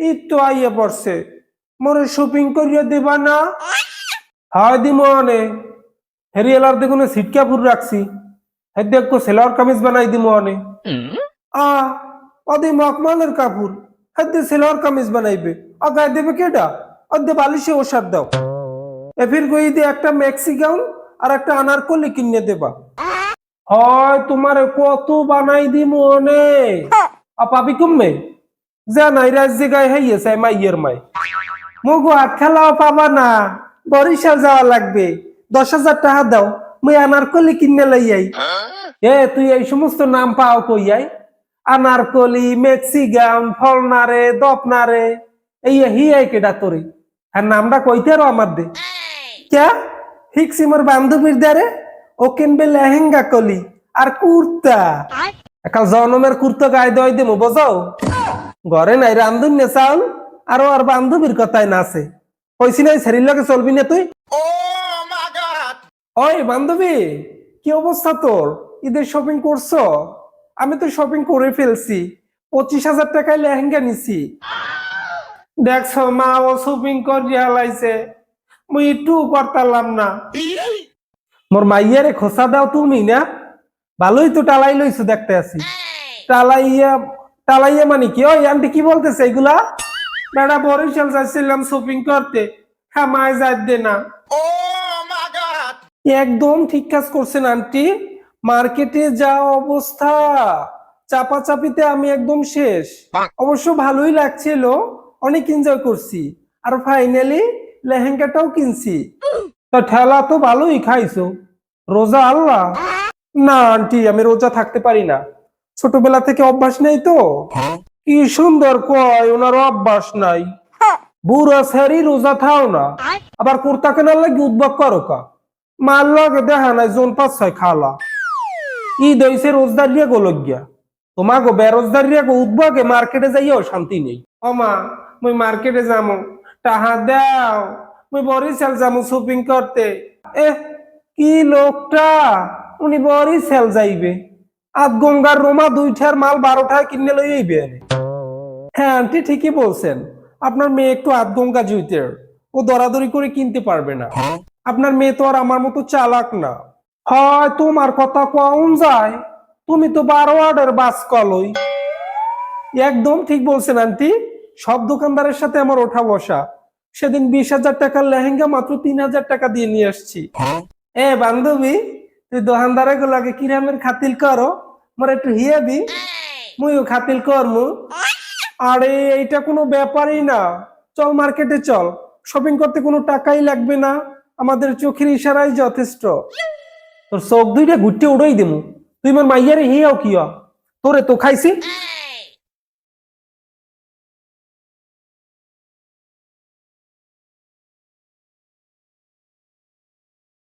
এই তো আইয়া পড়ছে। মোরে শপিং করিয়া দেবা না। হয় দিমো অনে হেরিয়েলার দেখুন সিট কাপড় রাখছি। হ্যাঁ দেখো সেলার কামিজ বানাই দিমো অনে আ, অদে মকমালের কাপড়। হ্যাঁ সেলার কামিজ বানাইবে। আগায় দেবে কেডা? অদে বালিশে ওষাদ দাও। এ ফির গই দিয়ে একটা ম্যাক্সি গাউন আর একটা আনারকলি কিনে দেবা। হয় তোমার কত বানাই দিমু অনে আপাবি কমবে যা নাই রাজ্যে গায়ে হাইয়েছে মাইয়ের মাই। মগু হাত খেলাও পাবা না বরিশাল যাওয়া লাগবে। দশ হাজার টাকা দাও মুই আনারকলি কিনে লইয়াই এ তুই এই সমস্ত নাম পাও কইয়াই আনারকলি মেক্সিগান ফলনারে দপনারে এই হিয়াই কেডা তোরে? আর নামটা কইতে আরও আমার দে। ক্যা? হিক্সি মোর বান্ধবীর দ্বারে ও কিনবে লেহেঙ্গা কলি আর কুর্তা। একাল জনমের কুর্তা গায়ে দই দেবো বোঝাও? ঘরে নাই রান্ধুন নে চাউল। আর আর বান্ধবীর কথায় নাচে কইছি নাই শরীর লগে চলবি না তুই? ওই বান্ধবী কি অবস্থা তোর? ঈদের শপিং করছ? আমি তো শপিং করে ফেলছি। পঁচিশ হাজার টাকায় লেহেঙ্গা নিছি। দেখছ মা ও শপিং করিয়া লাইছে মুই একটু করতাম না। মোর মাইয়ারে খোসা দাও তুমি না? ভালোই তো টালাই লইছো দেখতে আছি। টালাইয়া টালাইয়া মানে কি? ওই আন্টি কি বলতেছে এগুলা? বেড়া বরিশাল যাচ্ছিলাম শপিং করতে। হ্যাঁ মায় যাই দে না। একদম ঠিক কাজ করছেন আন্টি। মার্কেটে যা অবস্থা চাপা চাপিতে আমি একদম শেষ। অবশ্য ভালোই লাগছিল অনেক এনজয় করছি। আর ফাইনালি লেহেঙ্গাটাও কিনছি। তা ঠেলা তো ভালোই খাইছো। রোজা আল্লাহ। না আন্টি আমি রোজা থাকতে পারি না। ছোটবেলা থেকে অভ্যাস নাই তো? কি সুন্দর কয় ওনার অভ্যাস নাই। বুড়ো সারি রোজা থাও না। আবার কুর্তা কেনার লাগে উদ্ভব করো কা। মার লগে দেখা নাই জোন পাঁচ ছয় খালা। ঈদ হইছে রোজদার দিয়ে গোলক গিয়া তোমা গো বেরোজদার দিয়ে গো উদ্ভবে মার্কেটে যাইও শান্তি নেই। অমা মুই মার্কেটে যামো। টাহা দাও। মুই বরিশাল যামো শপিং করতে। এ কি লোকটা। উনি বরিশাল যাইবে। আধ গঙ্গার রোমা দুইটার মাল বারোটায় কিনে লই। হ্যাঁ আন্টি ঠিকই বলছেন। আপনার মেয়ে একটু আধ গঙ্গা জুইতের। ও দরাদরি করে কিনতে পারবে না। আপনার মেয়ে তো আর আমার মতো চালাক না। হয় তোমার কথা কম যায়? তুমি তো বারো অর্ডার বাস কলই। একদম ঠিক বলছেন আন্টি। সব দোকানদারের সাথে আমার ওঠা বসা। সেদিন বিশ হাজার টাকার লেহেঙ্গা মাত্র তিন হাজার টাকা দিয়ে নিয়ে আসছি। এ বান্ধবী তুই দোকানদারে গুলাকে কিরামের খাতিল করো, মোর একটু হিয়াবি মুইও খাতিল করমু। আরে, এইটা কোনো ব্যাপারই না। চল মার্কেটে চল। শপিং করতে কোনো টাকাই লাগবে না। আমাদের চোখের ইশারাই যথেষ্ট। তোর চোখ দুইটা ঘুরতে উড়াই দিমু। তুই মোর মাইয়ারে হিয়াও কিয়া? তোরে তো খাইছি।